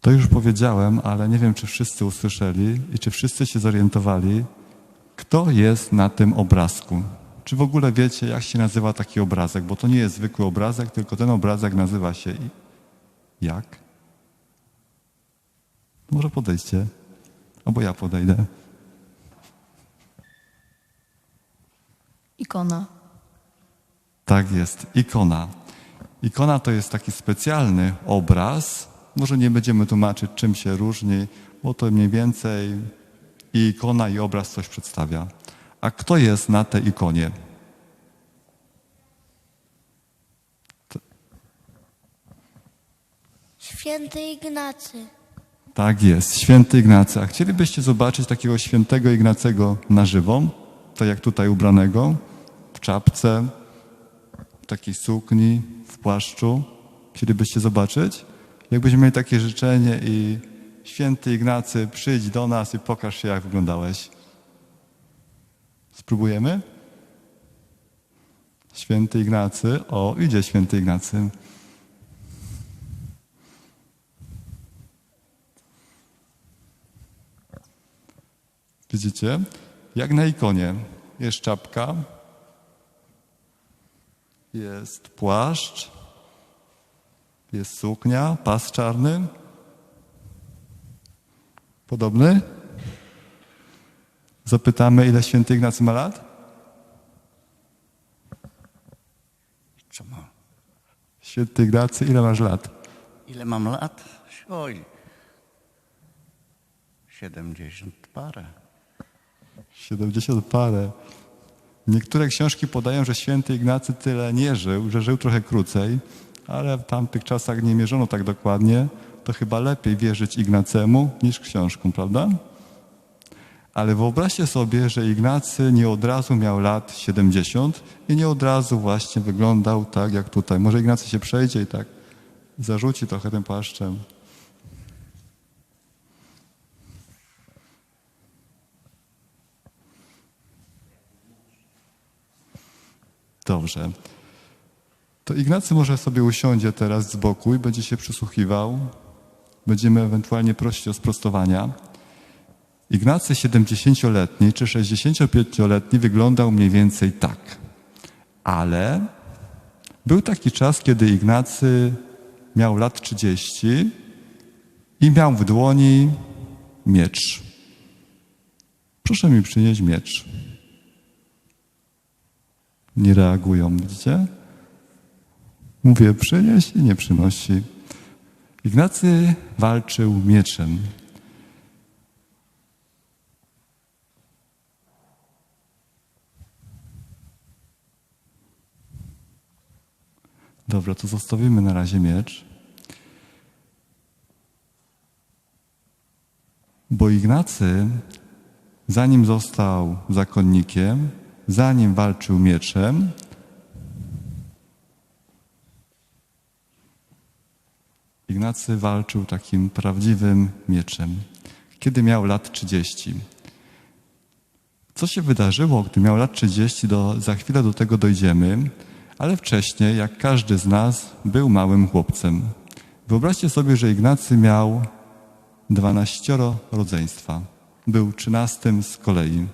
To już powiedziałem, ale nie wiem, czy wszyscy usłyszeli i czy wszyscy się zorientowali, kto jest na tym obrazku. Czy w ogóle wiecie, jak się nazywa taki obrazek? Bo to nie jest zwykły obrazek, tylko ten obrazek nazywa się jak? Może podejdźcie, albo ja podejdę. Ikona. Tak jest, ikona. Ikona to jest taki specjalny obraz. Może nie będziemy tłumaczyć, czym się różni, bo to mniej więcej i ikona, i obraz coś przedstawia. A kto jest na tej ikonie? Święty Ignacy. Tak jest, święty Ignacy. A chcielibyście zobaczyć takiego świętego Ignacego na żywo? Tak jak tutaj ubranego, w czapce, w takiej sukni, w płaszczu. Chcielibyście zobaczyć? Jakbyśmy mieli takie życzenie i święty Ignacy, przyjdź do nas i pokaż się, jak wyglądałeś. Spróbujemy? Święty Ignacy. O, idzie święty Ignacy. Widzicie? Jak na ikonie. Jest czapka, jest płaszcz, jest suknia, pas czarny. Podobny? Zapytamy, ile święty Ignacy ma lat? Co mam? Święty Ignacy, ile masz lat? Ile mam lat? Oj. 70 parę. 70 parę. Niektóre książki podają, że święty Ignacy tyle nie żył, że żył trochę krócej, ale w tamtych czasach nie mierzono tak dokładnie. To chyba lepiej wierzyć Ignacemu niż książkom, prawda? Ale wyobraźcie sobie, że Ignacy nie od razu miał lat 70 i nie od razu właśnie wyglądał tak jak tutaj. Może Ignacy się przejdzie i tak zarzuci trochę tym płaszczem. Dobrze. To Ignacy może sobie usiądzie teraz z boku i będzie się przysłuchiwał. Będziemy ewentualnie prosić o sprostowania. Ignacy 70-letni czy 65-letni wyglądał mniej więcej tak. Ale był taki czas, kiedy Ignacy miał lat 30 i miał w dłoni miecz. Proszę mi przynieść miecz. Nie reagują, widzicie? Mówię, przynieś i nie przynosi. Ignacy walczył mieczem. Dobra, to zostawimy na razie miecz. Bo Ignacy, zanim został zakonnikiem, zanim walczył mieczem, Ignacy walczył takim prawdziwym mieczem, kiedy miał lat 30. Co się wydarzyło, gdy miał lat 30, do, za chwilę do tego dojdziemy, ale wcześniej, jak każdy z nas, był małym chłopcem. Wyobraźcie sobie, że Ignacy miał 12 rodzeństwa. Był trzynastym z kolei.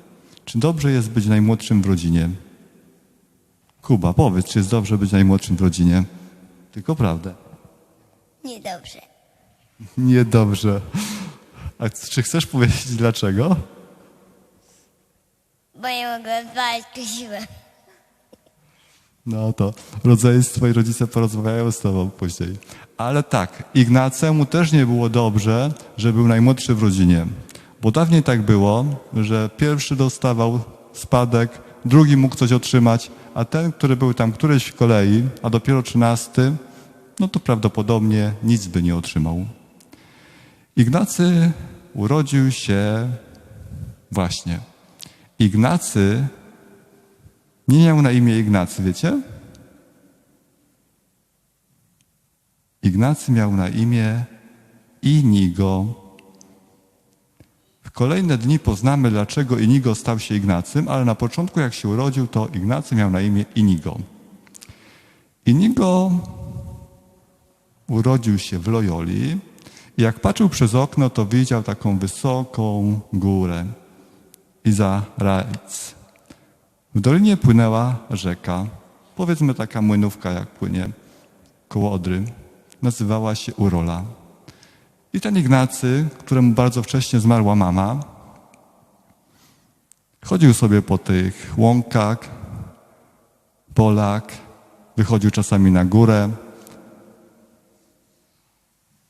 Czy dobrze jest być najmłodszym w rodzinie? Kuba, powiedz, czy jest dobrze być najmłodszym w rodzinie? Tylko prawdę. Niedobrze. Niedobrze. A czy chcesz powiedzieć dlaczego? Bo nie mogłem spać siłę. No to rodzeństwo i rodzice porozmawiają z tobą później. Ale tak, Ignacemu też nie było dobrze, że był najmłodszy w rodzinie. Bo dawniej tak było, że pierwszy dostawał spadek, drugi mógł coś otrzymać, a ten, który był tam któryś w kolei, a dopiero trzynasty, no to prawdopodobnie nic by nie otrzymał. Ignacy urodził się właśnie. Ignacy nie miał na imię Ignacy, wiecie? Ignacy miał na imię Inigo. W kolejne dni poznamy, dlaczego Inigo stał się Ignacym, ale na początku, jak się urodził, to Ignacy miał na imię Inigo. Inigo urodził się w Loyoli I jak patrzył przez okno, to widział taką wysoką górę. Izaraic. W dolinie płynęła rzeka, powiedzmy taka młynówka, jak płynie koło Odry. Nazywała się Urola. I ten Ignacy, któremu bardzo wcześnie zmarła mama, chodził sobie po tych łąkach, polach, wychodził czasami na górę.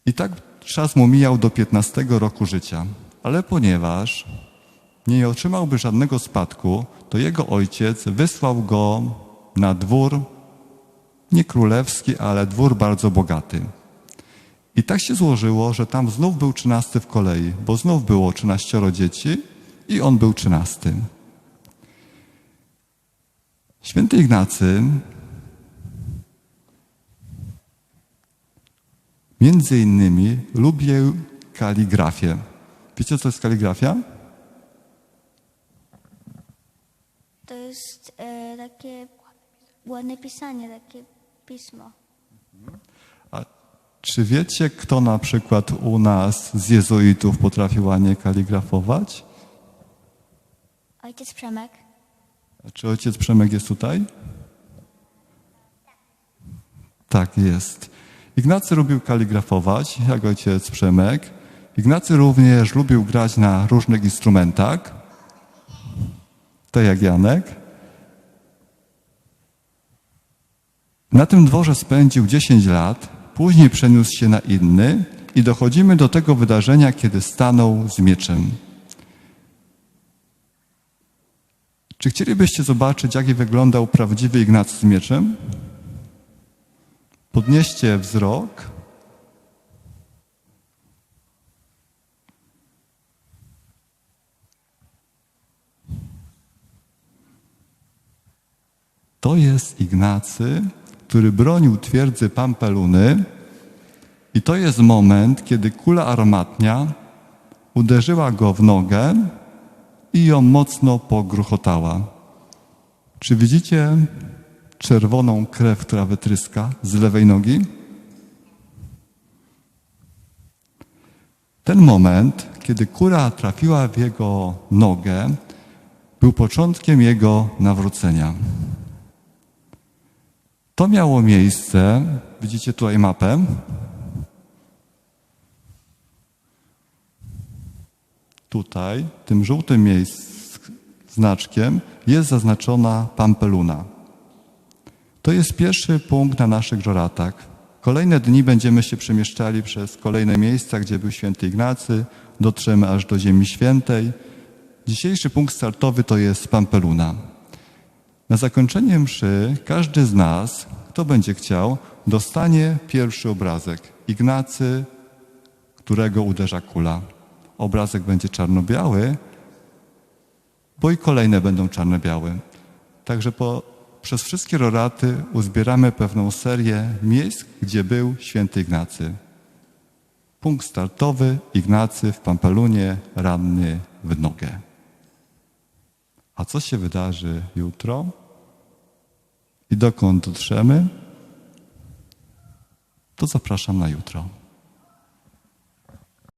I tak czas mu mijał do 15 roku życia. Ale ponieważ nie otrzymałby żadnego spadku, to jego ojciec wysłał go na dwór, nie królewski, ale dwór bardzo bogaty. I tak się złożyło, że tam znów był trzynasty w kolei, bo znów było trzynaścioro dzieci i on był trzynastym. Święty Ignacy między innymi lubił kaligrafię. Wiecie, co to jest kaligrafia? To jest e, takie ładne pisanie, takie pismo. A czy wiecie, kto na przykład u nas z jezuitów potrafi ładnie kaligrafować? Ojciec Przemek. A czy ojciec Przemek jest tutaj? Tak, jest. Ignacy lubił kaligrafować, jak ojciec Przemek. Ignacy również lubił grać na różnych instrumentach, tak jak Janek. Na tym dworze spędził 10 lat, później przeniósł się na inny i dochodzimy do tego wydarzenia, kiedy stanął z mieczem. Czy chcielibyście zobaczyć, jak wyglądał prawdziwy Ignacy z mieczem? Podnieście wzrok. To jest Ignacy, który bronił twierdzy Pampeluny i to jest moment, kiedy kula armatnia uderzyła go w nogę i ją mocno pogruchotała. Czy widzicie czerwoną krew, która wytryska z lewej nogi? Ten moment, kiedy kura trafiła w jego nogę, był początkiem jego nawrócenia. To miało miejsce, widzicie tutaj mapę, tutaj, tym żółtym miejsc, znaczkiem, jest zaznaczona Pampeluna. To jest pierwszy punkt na naszych żoratach. Kolejne dni będziemy się przemieszczali przez kolejne miejsca, gdzie był święty Ignacy, dotrzemy aż do Ziemi Świętej. Dzisiejszy punkt startowy to jest Pampeluna. Na zakończenie mszy każdy z nas, kto będzie chciał, dostanie pierwszy obrazek. Ignacy, którego uderza kula. Obrazek będzie czarno-biały, bo i kolejne będą czarno-białe. Także po, przez wszystkie roraty uzbieramy pewną serię miejsc, gdzie był święty Ignacy. Punkt startowy Ignacy w Pampelunie, ranny w nogę. A co się wydarzy jutro? I dokąd dotrzemy? To zapraszam na jutro.